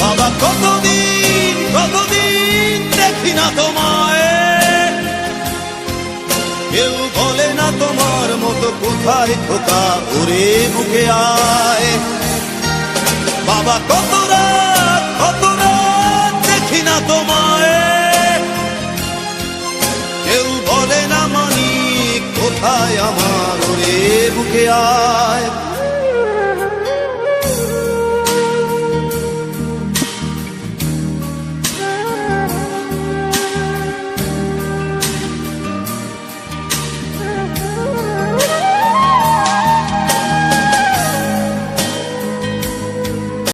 বাবা, কতদিন কতদিন দেখি না তোমায়। কেউ বলে না তোমার মতো কোথায় খোকা ওরে বুকে আয়। বাবা, কত রাত কত রাত দেখি না তোমায়। কেউ বলে না মানি কোথায় আমার ওরে বুকে আয়।